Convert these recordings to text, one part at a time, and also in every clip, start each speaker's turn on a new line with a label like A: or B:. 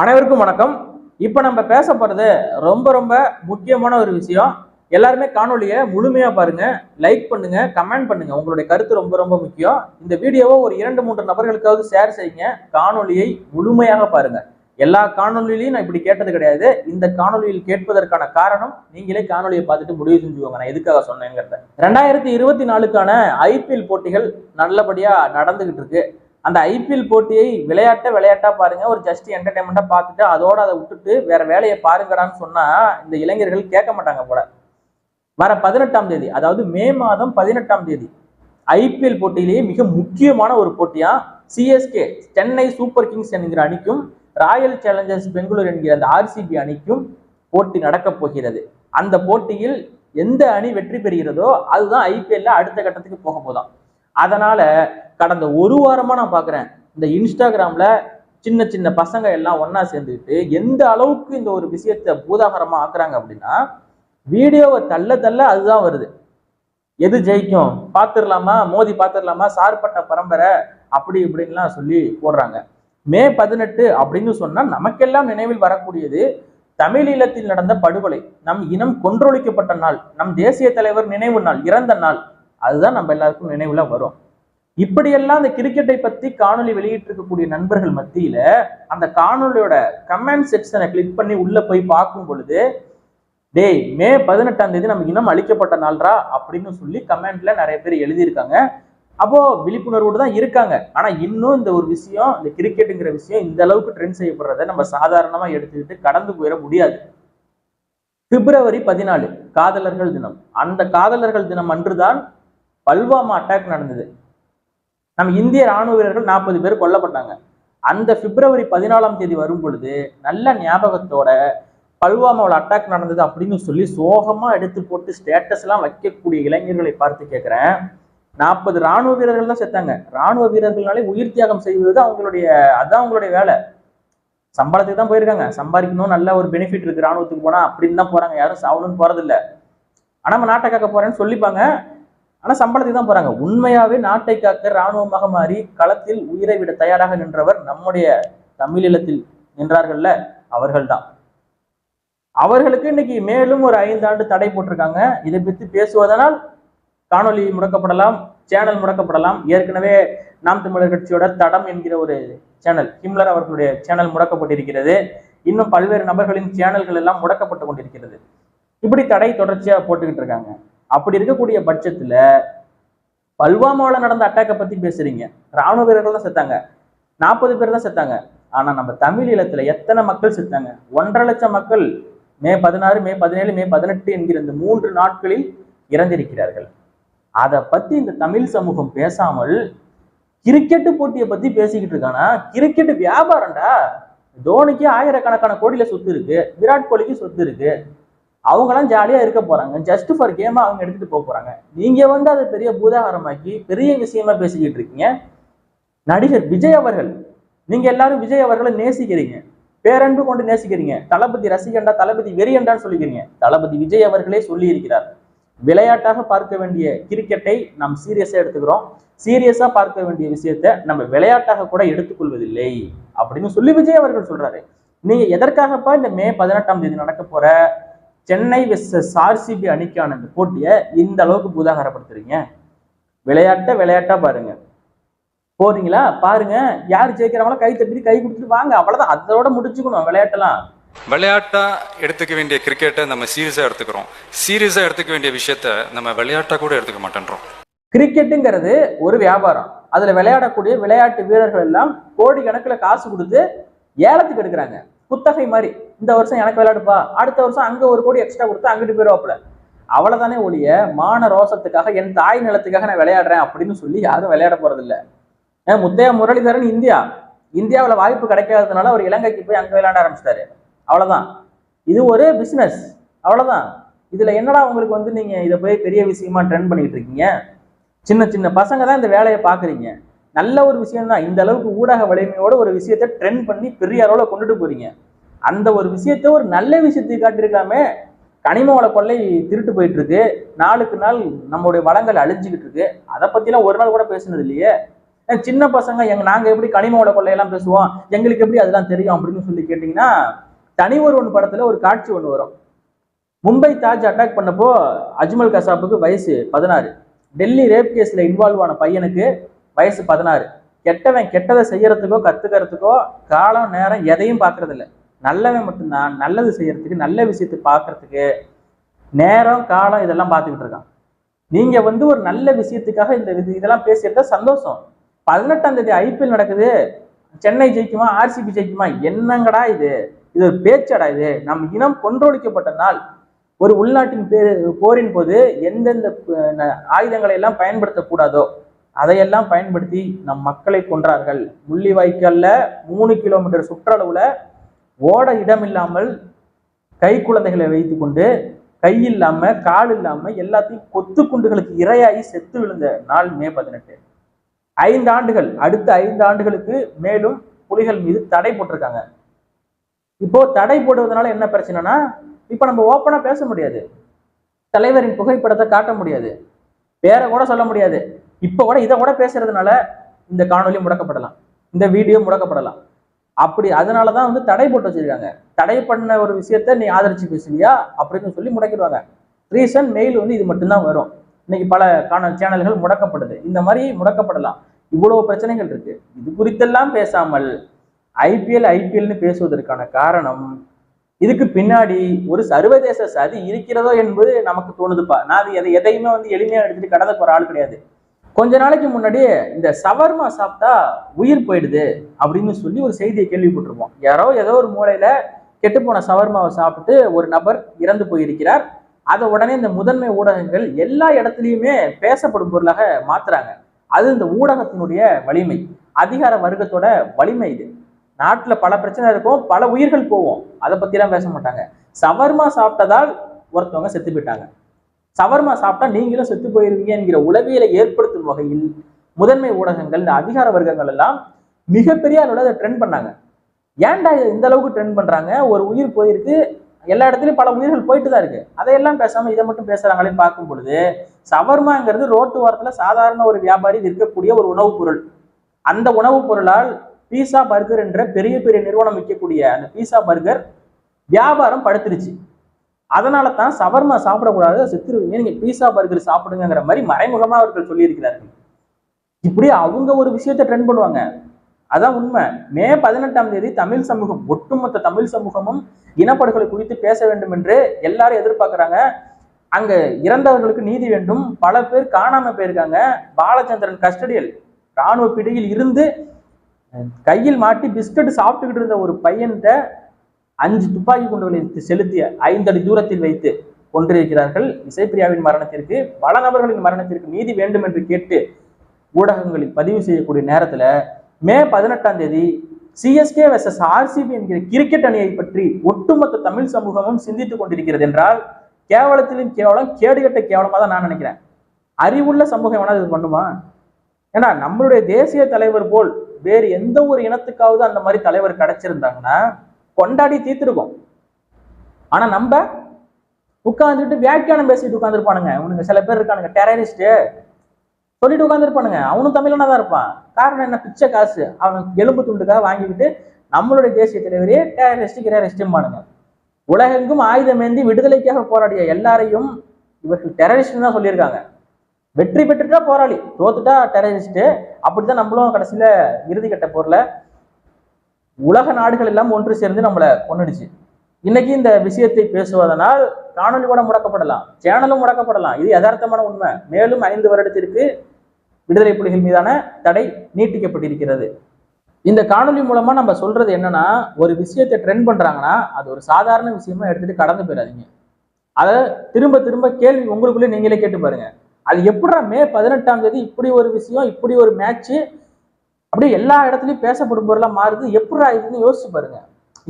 A: அனைவருக்கும் வணக்கம். இப்போ நம்ம பேச போறது ரொம்ப ரொம்ப முக்கியமான ஒரு விஷயம். எல்லாருமே காணொலியை முழுமையா பாருங்க லைக் பண்ணுங்க கமெண்ட் பண்ணுங்க. உங்களுடைய கருத்து ரொம்ப ரொம்ப முக்கியம். இந்த வீடியோவை ஒரு இரண்டு மூன்று நபர்களுக்காவது ஷேர் செய்யுங்க. காணொலியை முழுமையாக பாருங்க. எல்லா காணொலியிலையும் நான் இப்படி கேட்டது கிடையாது. இந்த காணொலியில் கேட்பதற்கான காரணம் நீங்களே காணொலியை பார்த்துட்டு முடிவு செஞ்சுக்கோங்க. நான் எதுக்காக சொன்னேங்கிறத. ரெண்டாயிரத்தி இருபத்தி நாலுக்கான ஐபிஎல் போட்டிகள் நல்லபடியா நடந்துகிட்டு இருக்கு. அந்த ஐபிஎல் போட்டியை விளையாட்ட விளையாட்டா பாருங்க. ஒரு ஜஸ்ட் என்டர்டைன்மெண்ட்டா பார்த்துட்டு அதோட அதை விட்டுட்டு வேற வேலையை பாருங்கடான்னு சொன்னா இந்த இளைஞர்கள் கேட்க மாட்டாங்க போல. வர பதினெட்டாம் தேதி அதாவது மே மாதம் பதினெட்டாம் தேதி ஐபிஎல் போட்டியிலேயே மிக முக்கியமான ஒரு போட்டியா சிஎஸ்கே சென்னை சூப்பர் கிங்ஸ் என்கிற அணிக்கும் ராயல் சேலஞ்சர்ஸ் பெங்களூர் என்கிற அந்த ஆர்சிபி அணிக்கும் போட்டி நடக்கப் போகிறது. அந்த போட்டியில் எந்த அணி வெற்றி பெறுகிறதோ அதுதான் ஐபிஎல்ல அடுத்த கட்டத்துக்கு போக போதாம் அதனால கடந்த ஒரு வாரமா நான் பாக்குறேன். இந்த இன்ஸ்டாகிராம்ல சின்ன சின்ன பசங்க எல்லாம் ஒன்னா சேர்ந்துக்கிட்டு எந்த அளவுக்கு இந்த ஒரு விஷயத்தை பூதாகரமா ஆக்குறாங்க அப்படின்னா வீடியோவை தள்ள தள்ள அதுதான் வருது. எது ஜெயிக்கும்? பார்த்துடலாமா? மோதி பார்த்துடலாமா? சார்பட்ட பரம்பரை அப்படி இப்படின்லாம் சொல்லி போடுறாங்க. மே பதினெட்டு அப்படின்னு சொன்னா நமக்கெல்லாம் நினைவில் வரக்கூடியது தமிழீழத்தில் நடந்த படுகொலை. நம் இனம் கொன்றொழிக்கப்பட்ட நாள். நம் தேசிய தலைவர் நினைவு நாள் இறந்த நாள். அதுதான் நம்ம எல்லாருக்கும் நினைவுல வரும். இப்படியெல்லாம் அந்த கிரிக்கெட்டை பத்தி காணொலி வெளியிட்டு இருக்கக்கூடிய நண்பர்கள் மத்தியில அந்த காணொலியோட கமெண்ட் செக்ஷனை கிளிக் பண்ணி உள்ள போய் பார்க்கும் பொழுது டேய் மே பதினெட்டாம் தேதி நம்ம இன்னும் அழிக்கப்பட்ட நாள்ரா? அப்படின்னு சொல்லி கமெண்ட்ல நிறைய பேர் எழுதியிருக்காங்க. அப்போ விழிப்புணர்வோடு தான் இருக்காங்க. ஆனா இன்னும் இந்த ஒரு விஷயம் இந்த கிரிக்கெட்டுங்கிற விஷயம் இந்த அளவுக்கு ட்ரெண்ட் செய்யப்படுறதை நம்ம சாதாரணமா எடுத்துக்கிட்டு கடந்து போயிட முடியாது. பிப்ரவரி பதினாலு காதலர்கள் தினம். அந்த காதலர்கள் தினம் அன்றுதான் பல்வாமா அட்டாக் நடந்தது. நம்ம இந்திய ராணுவ வீரர்கள் நாற்பது பேர் கொல்லப்பட்டாங்க. அந்த பிப்ரவரி பதினாலாம் தேதி வரும் பொழுது நல்ல ஞாபகத்தோட பல்வாமாவில் அட்டாக் நடந்தது அப்படின்னு சொல்லி சோகமா எடுத்து போட்டு ஸ்டேட்டஸ் எல்லாம் வைக்கக்கூடிய இளைஞர்களை பார்த்து கேட்கிறேன் நாற்பது ராணுவ வீரர்கள் தான் செத்தாங்க. ராணுவ வீரர்கள்னாலே உயிர் தியாகம் செய்வது அவங்களுடைய அதான் அவங்களுடைய வேலை. சம்பளத்துக்கு தான் போயிருக்காங்க. சம்பாதிக்கணும் நல்ல ஒரு பெனிஃபிட் இருக்கு. ராணுவத்துக்கு போனா அப்படின்னு தான் போறாங்க. யாரும் சாவணும்னு போறதில்லை. ஆனா நம்ம நாட்டை காக்க போறேன்னு சொல்லிப்பாங்க. ஆனா சம்பளத்துக்கு தான் போறாங்க. உண்மையாவே நாட்டை காக்க இராணுவமாக மாறி களத்தில் உயிரை விட தயாராக நின்றவர் நம்முடைய தமிழீழத்தில் நின்றார்கள்ல அவர்கள்தான். அவர்களுக்கு இன்னைக்கு மேலும் ஒரு ஐந்தாண்டு தடை போட்டிருக்காங்க. இதை பற்றி பேசுவதனால் காணொலி முடக்கப்படலாம் சேனல் முடக்கப்படலாம். ஏற்கனவே நாம் தமிழர் கட்சியோட தடம் என்கிற ஒரு சேனல் ஹிம்லர் அவர்களுடைய சேனல் முடக்கப்பட்டிருக்கிறது. இன்னும் பல்வேறு நபர்களின் சேனல்கள் எல்லாம் முடக்கப்பட்டு கொண்டிருக்கிறது. இப்படி தடை தொடர்ச்சியா போட்டுக்கிட்டு இருக்காங்க. அப்படி இருக்கக்கூடிய பட்சத்துல பல்வாமாவில் நடந்த அட்டாக்கை பத்தி பேசுறீங்க. ராணுவ வீரர்கள் தான் செத்தாங்க. நாற்பது பேர் தான் செத்தாங்க. ஆனா நம்ம தமிழ் ஈழத்துல எத்தனை மக்கள் செத்தாங்க? ஒன்றரை லட்சம் மக்கள் மே பதினாறு மே பதினேழு மே பதினெட்டு என்கிற இந்த மூன்று நாட்களில் இறந்திருக்கிறார்கள். அதை பத்தி இந்த தமிழ் சமூகம் பேசாமல் கிரிக்கெட்டு போட்டியை பத்தி பேசிக்கிட்டு இருக்கானா? கிரிக்கெட் வியாபாரம்டா. தோனிக்கு ஆயிரக்கணக்கான கோடியில சொத்து இருக்கு. விராட் கோலிக்கு சொத்து இருக்கு. அவங்களாம் ஜாலியா இருக்க போறாங்க. ஜஸ்ட் ஃபார் கேமா அவங்க எடுத்துட்டு போக போறாங்க. நீங்க வந்து அதை பெரிய பூதாகரமாக்கி பெரிய விஷயமா பேசிக்கிட்டு இருக்கீங்க. நடிகர் விஜய் அவர்கள் நீங்க எல்லாரும் விஜய் அவர்களை நேசிக்கிறீங்க. பேரன்பு கொண்டு நேசிக்கிறீங்க. தளபதி ரசிகண்டா தளபதி வெறியண்டான்னு சொல்லிக்கிறீங்க. தளபதி விஜய் அவர்களே சொல்லி இருக்கிறார் விளையாட்டாக பார்க்க வேண்டிய கிரிக்கெட்டை நாம் சீரியஸா எடுத்துக்கிறோம். சீரியஸா பார்க்க வேண்டிய விஷயத்த நம்ம விளையாட்டாக கூட எடுத்துக்கொள்வதில்லை அப்படின்னு சொல்லி விஜய் அவர்கள் சொல்றாரு. நீங்க எதற்காகப்பா இந்த மே பதினெட்டாம் தேதி நடக்க போற? சென்னை வெர்சஸ் ஆர்சிபி அணிக்கான இந்த போட்டியை இந்த அளவுக்கு பூதாகரப்படுத்துறீங்க. விளையாட்ட விளையாட்டா பாருங்க. போறீங்களா? பாருங்க. யார் ஜெயிக்கிறாங்களோ கை தட்டி கை கொடுத்துட்டு வாங்க. அவ்வளவுதான். அதோட முடிச்சுக்கணும் விளையாட்டெல்லாம்.
B: விளையாட்டா எடுத்துக்க வேண்டிய கிரிக்கெட்டை நம்ம சீரியஸா எடுத்துக்கிறோம். சீரியஸா எடுத்துக்க வேண்டிய விஷயத்த நம்ம விளையாட்டா கூட எடுத்துக்க மாட்டேன்றோம்.
A: கிரிக்கெட்டுங்கிறது ஒரு வியாபாரம். அதுல விளையாடக்கூடிய விளையாட்டு வீரர்கள் எல்லாம் கோடி கணக்குல காசு கொடுத்து ஏலத்துக்கு எடுக்கிறாங்க. குத்தகை மாதிரி இந்த வருஷம் எனக்கு விளையாடுப்பா அடுத்த வருஷம் அங்கே ஒரு கோடி எக்ஸ்ட்ரா கொடுத்து அங்கிட்டு போயிருவாப்புல. அவ்வளோதானே ஒழிய மான ரோசத்துக்காக என் தாய் நிலத்துக்காக நான் விளையாடுறேன் அப்படின்னு சொல்லி யாரும் விளையாட போகிறதில்ல ஏன் முத்தையா முரளிதரன் இந்தியா. இந்தியாவில் வாய்ப்பு கிடைக்காததுனால அவர் இலங்கைக்கு போய் அங்கே விளையாட ஆரம்பிச்சிட்டாரு. அவ்வளோதான் இது ஒரு பிஸ்னஸ் அவ்வளோதான் இதில் என்னடா உங்களுக்கு வந்து நீங்கள் இதை போய் பெரிய விஷயமா ட்ரெண்ட் பண்ணிக்கிட்டு இருக்கீங்க? சின்ன சின்ன பசங்க தான் இந்த வேலையை பார்க்குறீங்க. நல்ல ஒரு விஷயம் தான் இந்த அளவுக்கு ஊடக வலிமையோட ஒரு விஷயத்தை ட்ரெண்ட் பண்ணி பெரிய அளவில் கொண்டுட்டு போறீங்க. அந்த ஒரு விஷயத்த ஒரு நல்ல விஷயத்தை காட்டியிருக்கலாமே. கனிம வள கொள்ளை திருட்டு போயிட்டு இருக்கு நாளுக்கு நாள் நம்மளுடைய வளங்கள் அழிஞ்சுக்கிட்டு இருக்கு. அதை பத்திலாம் ஒரு நாள் கூட பேசுனது இல்லையே. ஏன் சின்ன பசங்க எங்க நாங்க எப்படி கனிமோட கொள்ளையெல்லாம் பேசுவோம்? எங்களுக்கு எப்படி அதெல்லாம் தெரியும் அப்படின்னு சொல்லி கேட்டீங்கன்னா தனி ஒருவன் படத்துல ஒரு காட்சி ஒன்று வரும். மும்பை தாஜ் அட்டாக் பண்ணப்போ அஜ்மல் கசாப்புக்கு வயசு பதினாறு. டெல்லி ரேப் கேஸ்ல இன்வால்வ் ஆன பையனுக்கு வயசு பதினாறு. கெட்டவன் கெட்டதை செய்யறதுக்கோ கத்துக்கிறதுக்கோ காலம் நேரம் எதையும் பார்க்கறது இல்லை நல்லவன் மட்டும்தான். நல்லது செய்யறதுக்கு நல்ல விஷயத்தை பார்க்கறதுக்கு நேரம் காலம் இதெல்லாம் பார்த்துக்கிட்டு இருக்கான். நீங்க வந்து ஒரு நல்ல விஷயத்துக்காக இந்த இது- இதெல்லாம் பேசியிருந்தா சந்தோஷம். பதினெட்டாம் தேதி ஐபிஎல் நடக்குது. சென்னை ஜெயிக்குமா ஆர்சிபி ஜெயிக்குமா? என்னங்கடா இது? இது ஒரு பேச்சடா இது. நம் இனம் கொன்றொழிக்கப்பட்ட நாள். ஒரு உள்நாட்டின் பேர் போரின் போது எந்தெந்த ஆயுதங்களை எல்லாம் பயன்படுத்தக்கூடாதோ அதையெல்லாம் பயன்படுத்தி நம் மக்களை கொன்றார்கள். முள்ளிவாய்க்காலில் மூணு கிலோமீட்டர் சுற்றளவுல ஓட இடமில்லாமல் கை குழந்தைகளை வைத்துக்கொண்டு கை இல்லாம கால் இல்லாம எல்லாத்தையும் கொத்து குண்டுகளுக்கு இரையாகி செத்து விழுந்த நாள் மே பதினெட்டு. ஐந்து ஆண்டுகள் அடுத்த ஐந்து ஆண்டுகளுக்கு மேலும் புலிகள் மீது தடை போட்டிருக்காங்க. இப்போ தடை போடுவதனால என்ன பிரச்சனைனா இப்போ நம்ம ஓப்பனா பேச முடியாது. தலைவரின் புகைப்படத்தை காட்ட முடியாது. பேரை கூட சொல்ல முடியாது. இப்போ கூட இதை கூட பேசுறதுனால இந்த காணொலி முடக்கப்படலாம். இந்த வீடியோ முடக்கப்படலாம். அப்படி அதனால தான் வந்து தடை போட்டு வச்சிருக்காங்க. தடை பண்ண ஒரு விஷயத்த நீ ஆதரிச்சு பேசுவியா அப்படின்னு சொல்லி முடக்கிடுவாங்க. ரீசன் மெயில் வந்து இது மட்டும்தான் வரும். இன்னைக்கு பல காண சேனல்கள் முடக்கப்படுது. இந்த மாதிரி முடக்கப்படலாம். இவ்வளவு பிரச்சனைகள் இருக்கு. இது குறித்தெல்லாம் பேசாமல் ஐபிஎல் ஐபிஎல்னு பேசுவதற்கான காரணம் இதுக்கு பின்னாடி ஒரு சர்வதேச சதி இருக்கிறதோ என்பது நமக்கு தோணுதுப்பா. நான் அது எதை எதையுமே வந்து எளிமையா எடுத்துட்டு கடந்த போற ஆள் கிடையாது. கொஞ்ச நாளைக்கு முன்னாடி இந்த சவர்மா சாப்பிட்டா உயிர் போயிடுது அப்படின்னு சொல்லி ஒரு செய்தியை கேள்விப்பட்டிருப்போம். யாரோ ஏதோ ஒரு மூலையில கெட்டுப்போன சவர்மாவை சாப்பிட்டு ஒரு நபர் இறந்து போயிருக்கிறார். அதை உடனே இந்த முதன்மை ஊடகங்கள் எல்லா இடத்துலையுமே பேசப்படும் பொருளாக மாத்துறாங்க. அது இந்த ஊடகத்தினுடைய வலிமை. அதிகார வர்க்கத்தோட வலிமை இது. நாட்டில் பல பிரச்சனை இருக்கும் பல உயிர்கள் போவோம் அதை பத்திலாம் பேச மாட்டாங்க. சவர்மா சாப்பிட்டதால் ஒருத்தவங்க செத்து போயிட்டாங்க. சவர்மா சாப்பிட்டா நீங்களும் செத்து போயிருவீங்க என்கிற உளவியலை ஏற்படுத்தும் வகையில் முதன்மை ஊடகங்கள் இந்த அதிகார வர்க்கங்கள் எல்லாம் மிகப்பெரிய அளவில் அதை ட்ரெண்ட் பண்ணாங்க. ஏன்டா இதை இந்த அளவுக்கு ட்ரெண்ட் பண்றாங்க? ஒரு உயிர் போயிருக்கு. எல்லா இடத்துலையும் பல உயிர்கள் போயிட்டு தான் இருக்கு. அதையெல்லாம் பேசாம இதை மட்டும் பேசுறாங்களேன்னு பார்க்கும் பொழுது சவர்மாங்கிறது ரோட்டு ஓரத்துல சாதாரண ஒரு வியாபாரி விற்கக்கூடிய ஒரு உணவுப் பொருள். அந்த உணவுப் பொருளால் பீஸா பர்கர் என்ற பெரிய பெரிய நிறுவனம் விற்கக்கூடிய அந்த பீஸா பர்கர் வியாபாரம் படுத்துருச்சு. அதனால தான் சவர்மா சாப்பிடக்கூடாது செத்துருவீங்க நீங்க பீஸா பர்கர் சாப்பிடுங்கிற மாதிரி மறைமுகமா அவர்கள் சொல்லியிருக்கிறார்கள். இப்படி அவங்க ஒரு விஷயத்தை ட்ரெண்ட் பண்ணுவாங்க. அதான் உண்மை. மே பதினெட்டாம் தேதி தமிழ் சமூகம் ஒட்டுமொத்த தமிழ் சமூகமும் இனப்படுகொலை குறித்து பேச வேண்டும் என்று எல்லாரும் எதிர்பார்க்கிறாங்க. அங்க இறந்தவர்களுக்கு நீதி வேண்டும். பல பேர் காணாம போயிருக்காங்க. பாலச்சந்திரன் கஸ்டடியில் ராணுவ பிடியில் இருந்து கையில் மாட்டி பிஸ்கட் சாப்பிட்டுக்கிட்டு இருந்த ஒரு பையன்கிட்ட அஞ்சு துப்பாக்கி குண்டுகளை செலுத்திய ஐந்தடி தூரத்தில் வைத்து கொன்றிருக்கிறார்கள். இசைப்பிரியாவின் மரணத்திற்கு பல நபர்களின் மரணத்திற்கு நீதி வேண்டும் என்று கேட்டு ஊடகங்களில் பதிவு செய்யக்கூடிய நேரத்துல மே பதினெட்டாம் தேதி சிஎஸ்கே வெர்சஸ் ஆர்சிபி என்கிற கிரிக்கெட் அணியை பற்றி ஒட்டுமொத்த தமிழ் சமூகமும் சிந்தித்துக் கொண்டிருக்கிறது என்றால் கேவலத்திலும் கேவலம் கேடுகட்ட கேவலமா தான் நான் நினைக்கிறேன். அறிவுள்ள சமூகம் வேணா இது பண்ணுமா? ஏன்னா நம்மளுடைய தேசிய தலைவர் போல் வேறு எந்த ஒரு இனத்துக்காவது அந்த மாதிரி தலைவர் கிடைச்சிருந்தாங்கன்னா கொண்டாடி தீர்த்திருக்கோம் ஆனா நம்ம உட்கார்ந்துட்டு வியாக்கியானம் பேசிட்டு உட்காந்துருப்பானுங்க உனக்கு சில பேர் இருக்கானுங்க டெரரிஸ்ட் சொல்லிட்டு உட்காந்துருப்பானுங்க அவனும் தமிழனா தான் இருப்பான். காரணம் என்ன? பிச்சை காசு. அவன் எலும்பு துண்டுக்காக வாங்கிக்கிட்டு நம்மளுடைய தேசிய தலைவரே டெரரிஸ்ட் கிரரிஸ்டும்பானுங்க உலகெங்கும் ஆயுதமேந்தி விடுதலைக்காக போராடிய எல்லாரையும் இவர்கள் டெரரிஸ்ட் தான் சொல்லியிருக்காங்க. வெற்றி பெற்றுட்டா போராளி தோத்துட்டா டெரரிஸ்ட் அப்படிதான் நம்மளும் கடைசியில இறுதி கட்ட போர்ல உலக நாடுகள் எல்லாம் ஒன்று சேர்ந்து நம்மளை கொன்னுடுச்சு. இன்னைக்கு இந்த விஷயத்தை பேசுவதனால் காணொலி கூட முடக்கப்படலாம் சேனலும் முடக்கப்படலாம். இது யதார்த்தமான உண்மை. மேலும் ஐந்து வருடத்திற்கு விடுதலை புலிகள் மீதான தடை நீட்டிக்கப்பட்டிருக்கிறது. இந்த காணொலி மூலமா நம்ம சொல்றது என்னன்னா ஒரு விஷயத்தை ட்ரெண்ட் பண்றாங்கன்னா அது ஒரு சாதாரண விஷயமா எடுத்துட்டு கடந்து போயிடாதீங்க. அதை திரும்ப திரும்ப கேள்வி உங்களுக்குள்ளே நீங்களே கேட்டு பாருங்க. அது எப்படா மே பதினெட்டாம் தேதி இப்படி ஒரு விஷயம் இப்படி ஒரு மேட்ச்சு அப்படியே எல்லா இடத்துலையும் பேசப்படும் பொருளா மாறுது. எப்படிடா இதுன்னு யோசிச்சு பாருங்க.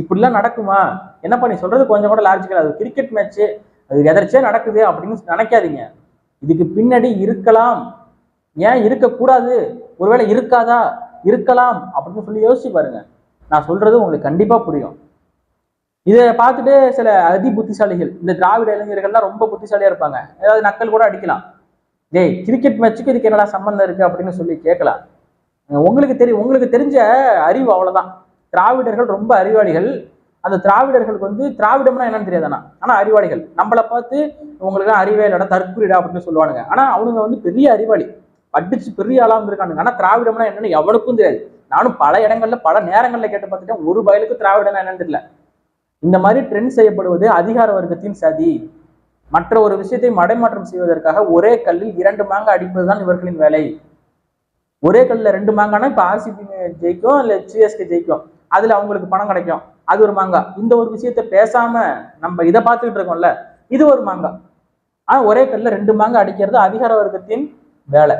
A: இப்படிலாம் நடக்குமா? என்னப்பா நீ சொல்றது கொஞ்சம் கூட லாஜிக்கல் அது கிரிக்கெட் மேட்ச்சு அது எதர்ச்சியா நடக்குது அப்படின்னு நினைக்காதீங்க. இதுக்கு பின்னாடி இருக்கலாம். ஏன் இருக்கக்கூடாது? ஒருவேளை இருக்காதா? இருக்கலாம் அப்படின்னு சொல்லி யோசிச்சு பாருங்க. நான் சொல்றது உங்களுக்கு கண்டிப்பா புரியும். இதை பார்த்துட்டு சில அதி புத்திசாலிகள் இந்த திராவிட இளைஞர்கள்லாம் ரொம்ப புத்திசாலியா இருப்பாங்க. ஏதாவது நக்கல் கூட அடிக்கலாம். டேய் கிரிக்கெட் மேட்ச்சுக்கு இதுக்கு என்னடா சம்மந்தம் இருக்கு அப்படின்னு சொல்லி கேட்கலாம். உங்களுக்கு தெரியும் உங்களுக்கு தெரிஞ்ச அறிவு அவ்வளவுதான். திராவிடர்கள் ரொம்ப அறிவாளிகள். அந்த திராவிடர்களுக்கு வந்து திராவிடம்னா என்னன்னு தெரியாதானா? ஆனா அறிவாளிகள். நம்மளை பார்த்து உங்களுக்கு அறிவே இல்லடா தற்குறிடா அப்படின்னு சொல்லுவானுங்க. ஆனா அவனுங்க வந்து பெரிய அறிவாளி. அடிச்சு பெரிய ஆளா இருந்திருக்கானுங்க ஆனா திராவிடம்னா என்னன்னு எவனுக்கும் தெரியாது. நானும் பல இடங்கள்ல பல நேரங்கள்ல கேட்டு பார்த்துட்டேன். ஒரு பயலுக்கு திராவிடம்னா என்னன்னு தெரியல. இந்த மாதிரி ட்ரெண்ட் செய்யப்படுவது அதிகார வர்க்கத்தின் சதி. மற்ற ஒரு விஷயத்தை மடைமாற்றம் செய்வதற்காக ஒரே கல்லில் இரண்டு மாங்க அடிப்பதுதான் இவர்களின் வேலை. ஒரே கல்லில் ரெண்டு மாங்கானா இப்போ ஆர்சிபி ஜெயிக்கும் இல்லை சிஎஸ்கே ஜெயிக்கும் அதுல அவங்களுக்கு பணம் கிடைக்கும். அது ஒரு மாங்கா. இந்த ஒரு விஷயத்த பேசாம நம்ம இதை பார்த்துக்கிட்டு இருக்கோம்ல இது ஒரு மாங்கா. ஆனா ஒரே கல்லில் ரெண்டு மாங்கா அடிக்கிறது அதிகார வர்க்கத்தின் வேலை.